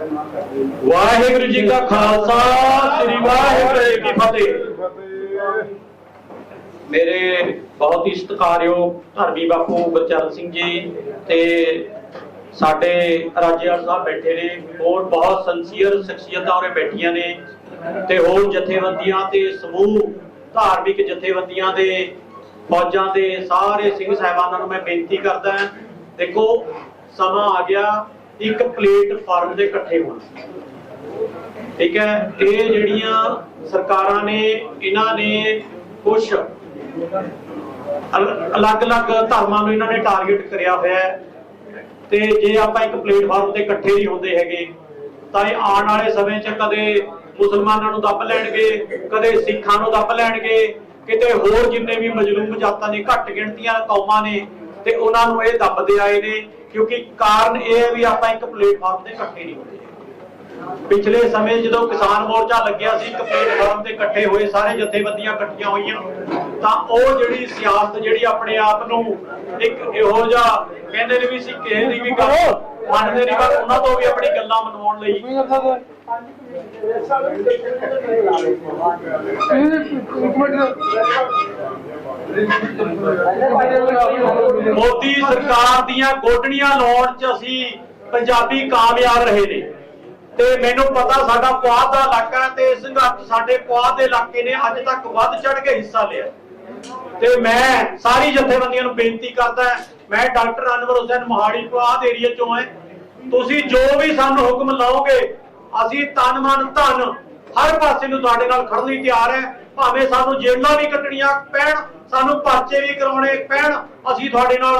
ਵਾਹਿਗੁਰੂ ਜੀ ਕਾ ਖਾਲਸਾ, ਸ੍ਰੀ ਵਾਹਿਗੁਰੂ ਜੀ ਕੀ ਫਤਿਹ। ਮੇਰੇ ਬਹੁਤ ਹੀ ਸਤਿਕਾਰਯੋਗ ਧਰਮੀ ਬਾਪੂ ਗੁਰਚਰਨ ਸਿੰਘ ਜੀ ਤੇ ਸਾਡੇ ਰਾਜੇਵਾਲ ਸਾਹਿਬ ਬੈਠੇ ਨੇ, ਹੋਰ ਬਹੁਤ ਸੰਸੀਅਰ ਸ਼ਖਸੀਅਤਾਂ ਉਰੇ ਬੈਠੀਆਂ ਨੇ ਤੇ ਹੋਰ ਜਥੇਬੰਦੀਆਂ ਤੇ ਸਮੂਹ, ਧਾਰਮਿਕ ਜਥੇਬੰਦੀਆਂ ਦੇ ਫੌਜਾਂ ਦੇ ਸਾਰੇ ਸਿੰਘ ਸਾਹਿਬਾਨਾਂ ਨੂੰ ਮੈਂ ਬੇਨਤੀ ਕਰਦਾ ਦੇਖੋ, ਸਮਾਂ ਆ ਗਿਆ। ਇੱਕ ਪਲੇਟਫਾਰਮ ਦੇ ਇਕੱਠੇ ਹੋਣ। ਠੀਕ ਹੈ? ਇਹ ਜਿਹੜੀਆਂ ਸਰਕਾਰਾਂ ਨੇ, ਇਹਨਾਂ ਨੇ ਕੁਝ ਅਲੱਗ-ਅਲੱਗ ਧਰਮਾਂ ਨੂੰ ਇਹਨਾਂ ਨੇ ਟਾਰਗੇਟ ਕਰਿਆ ਹੋਇਆ ਹੈ। ਤੇ ਜੇ ਆਪਾਂ ਇੱਕ ਪਲੇਟਫਾਰਮ ਤੇ ਇਕੱਠੇ ਨਹੀਂ ਹੁੰਦੇ ਹੈਗੇ, ਤਾਂ ਇਹ ਆਉਣ ਵਾਲੇ ਸਮੇਂ 'ਚ ਕਦੇ ਮੁਸਲਮਾਨਾਂ ਨੂੰ ਦੱਬ ਲੈਣਗੇ, ਕਦੇ ਸਿੱਖਾਂ ਨੂੰ ਦੱਬ ਲੈਣਗੇ, ਕਿਤੇ ਹੋਰ ਜਿੰਨੇ ਵੀ ਮਜਲੂਮ ਜਾਤਾਂ ਨੇ, ਘੱਟ ਗਿਣਤੀਆਂ ਕੌਮਾਂ ਨੇ, ਤੇ ਉਹਨਾਂ ਨੂੰ ਇਹ ਦੱਬਦੇ ਆਏ ਨੇ। ਕਿਉਂਕਿ ਕਾਰਨ ਇਹ ਹੈ ਵੀ ਆਪਾਂ ਇੱਕ ਪਲੇਟਫਾਰਮ ਤੇ ਇਕੱਠੇ ਨਹੀਂ ਹੁੰਦੇ ਪਿਛਲੇ ਸਮੇਂ ਜਦੋਂ ਕਿਸਾਨ ਮੋਰਚਾ ਲੱਗਿਆ ਸੀ ਇੱਕ ਪਲੇਟਫਾਰਮ ਤੇ ਇਕੱਠੇ ਹੋਏ ਸਾਰੇ ਜਥੇਬੰਦੀਆਂ ਇਕੱਠੀਆਂ ਹੋਈਆਂ ਤਾਂ ਉਹ ਜਿਹੜੀ ਸਿਆਸਤ ਜਿਹੜੀ ਆਪਣੇ ਆਪ ਨੂੰ ਇੱਕ ਇਹੋ ਜਿਹਾ ਕਹਿੰਦੇ ਨੇ ਵੀ ਸੀ ਕਿਸੇ ਦੀ ਵੀ ਗੱਲ ਮੰਨਦੇ ਨਹੀਂ ਪਰ ਉਹਨਾਂ ਤੋਂ ਵੀ ਆਪਣੀ ਗੱਲਾਂ ਮਨਵਾਉਣ ਲਈ। ਮੋਦੀ ਸਰਕਾਰ ਦੀਆਂ ਗੋਡਣੀਆਂ ਲਾਉਣ 'ਚ ਅਸੀਂ ਪੰਜਾਬੀ ਕਾਮਯਾਬ ਰਹੇ ਨੇ। ਤੇ ਮੈਨੂੰ ਪਤਾ ਸਾਡਾ ਪੁਆਧ ਦਾ ਇਲਾਕਾ ਤੇ ਸੰਘਰਸ਼ ਸਾਡੇ ਪੁਆਧ ਦੇ ਇਲਾਕੇ ਨੇ ਅੱਜ ਤੱਕ ਵੱਧ ਚੜ ਕੇ ਹਿੱਸਾ ਲਿਆ। ਤੇ ਮੈਂ ਸਾਰੀ ਜਥੇਬੰਦੀਆਂ ਨੂੰ ਬੇਨਤੀ ਕਰਦਾ ਮੈਂ ਡਾਕਟਰ ਅਨਵਰ ਹੁਸੈਨ ਮੋਹਾਲੀ ਪੁਆਧ ਏਰੀਆ ਚੋਂ ਹਾਂ। ਤੁਸੀਂ ਜੋ ਵੀ ਸਾਨੂੰ ਹੁਕਮ ਲਾਓਗੇ, ਅਸੀਂ ਤਨ ਮਨ ਧਨ ਹਰ ਪਾਸੇ ਨੂੰ ਤੁਹਾਡੇ ਨਾਲ ਖੜਨ ਲਈ ਤਿਆਰ ਹੈ। ਭਾਵੇਂ ਸਾਨੂੰ ਜੇਲ੍ਹਾਂ ਵੀ ਕੱਟਣੀਆਂ ਪੈਣ ਸਾਨੂੰ ਪਰਚੇ ਵੀ ਕਰਾਉਣੇ ਪੈਣ ਅਸੀਂ ਤੁਹਾਡੇ ਨਾਲ